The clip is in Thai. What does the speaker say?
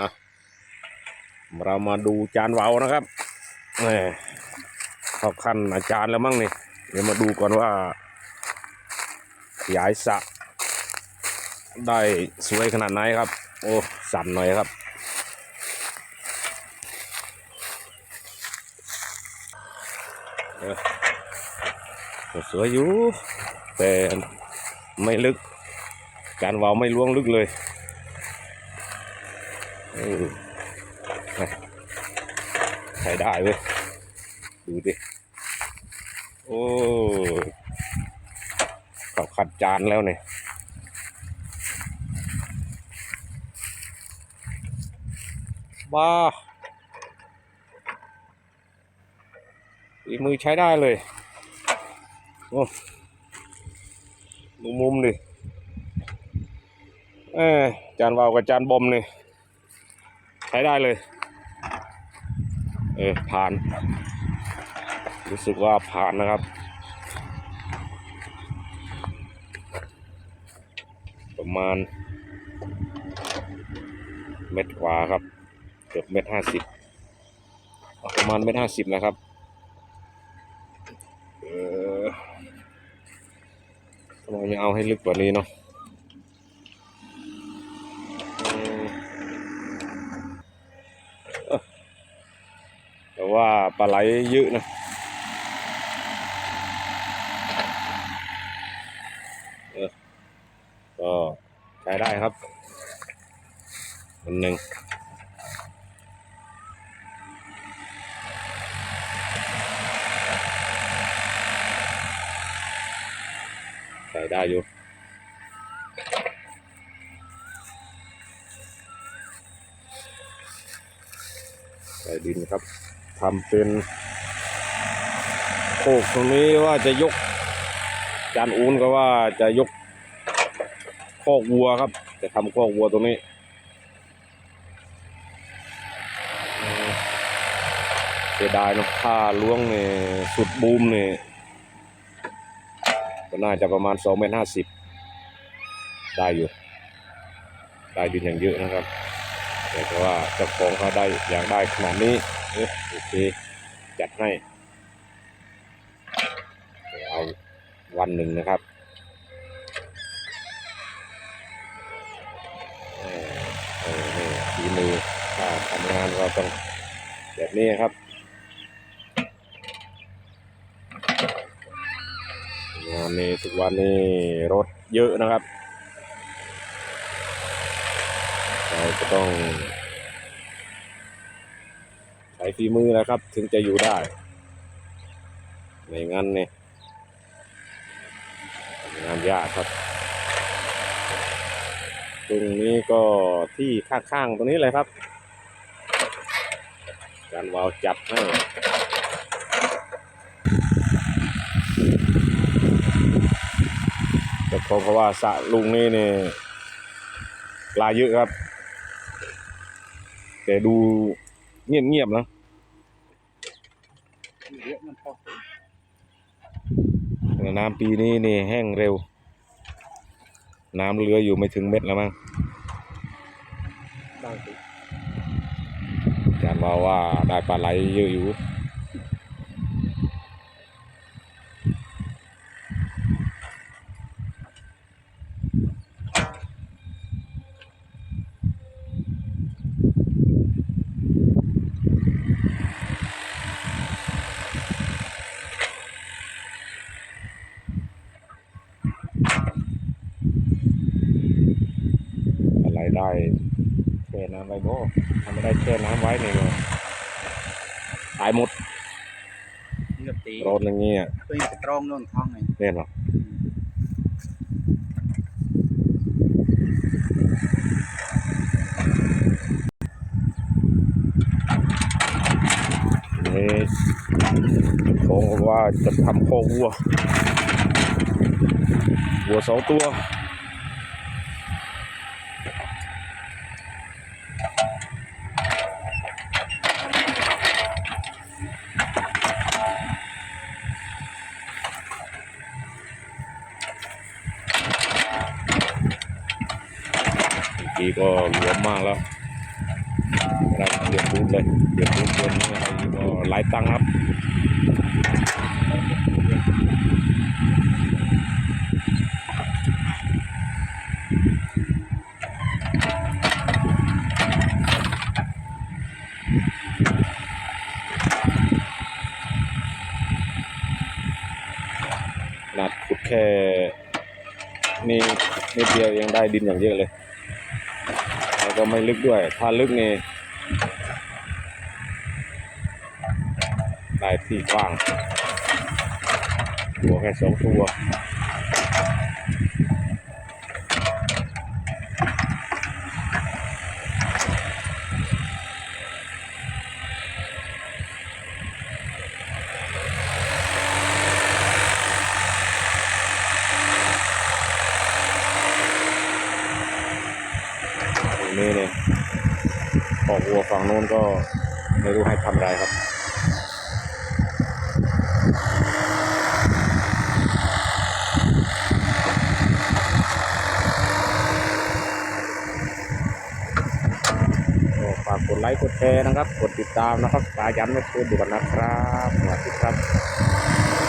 อะเรามาดูจานเวานะครับแหมเข้าขั้นอาจารย์แล้วมั้งนี่เดี๋ยวมาดูก่อนว่า ขยายสะ ได้สวยขนาดไหนครับ โอ้ สั่นหน่อยครับ สวยอยู่ แต่ไม่ลึก การวาวไม่ล้วงลึกเลย ใช้ได้เว้ย ดูดิ โอ้เขาขัดจานแล้วเนี่ยบ้าอีมือใช้ได้เลย โอ้ดูมุมดิเออจานวาวกับจานบอมนี่ ใช้ได้เลย เออ ผ่าน รู้สึกว่าผ่านนะครับ ประมาณ เม็ดกว่าครับ เกือบเม็ดห้าสิบประมาณเม็ดห้าสิบนะครับเออทำไมไม่เอาให้ลึกกว่านี้เนาะอืมเอ้อแต่ว่าปลา ไหลเยอะนะเออก็ใช้ได้ครับอันหนึ่งใส่ได้อยู่ใส่ดินครับ ทำเป็นโคกตรงนี้ว่าจะยก จานอูนก็ว่าจะยกคอกวัวครับ จะทำคอกวัวตรงนี้เสียดายเนะถ้าล้วงเนี่ยสุดบูมเนี่ยก็น่าจะประมาณสองเมตรห้าสิบได้อยู่ ได้ดินอย่างเยอะนะครับ แต่ว่าเจ้าของเขาได้อย่างได้ขนาดนี้ โอเค จัดให้เดี๋ยวเอาวันหนึ่งนะครับเออเออนี่ฝีมือถ้าทำงานก็ต้องแบบนี้ครับงานนี้ทุกวันนี้รถเยอะนะครับ เราก็ต้อง ฝีมือนะครับ ถึงจะอยู่ได้ ไม่งั้นเนี่ยงานยากครับ ตรงนี้ก็ที่ข้างๆตรงนี้เลยครับ การวาวจับให้แต่เพราะว่าสะลุงนี่เนี่ยปลาเยอะครับ แต่ดูเงียบๆนะ แต่น้ำปีนี้นี่แห้งเร็ว น้ำเหลืออยู่ไม่ถึงเม็ดแล้วมั้งได้สิอาจารย์ว่าว่าได้ปลาไหลเยอะอยู่ ไรได้แช่น้ำไว้บ่ถ้าไม่ได้แช่น้ำไว้เนี่ยก็ตายหมดเงือบตีรนอย่างเงี้ยเพื่อนจะตรองโน่นท้องไงเนี่ยหรอนี่ผมก็ว่าจะทำโคอวัววัวสองตัว เมื่อกี้ก็หลวมมากแล้วอะไรเดือดรูดเลยเดือดรูดตัวนี้อะไรก็หลายตังค์ครับขนาดขุดแค่นี่นิดเดียวยังได้ดินอย่างเยอะเลย ก็ไม่ลึกด้วย ถ้าลึกนี่ได้ที่กว้างตัวแค่สองตัว นี้เนี่ยออกวัวฝั่งโน้นก็ไม่รู้ให้ทำไรครับก็ฝากกดไลค์กดแชร์นะครับ กดติดตามนะครับสายันไม่เคยด่วนนะครับสวัสดีครับ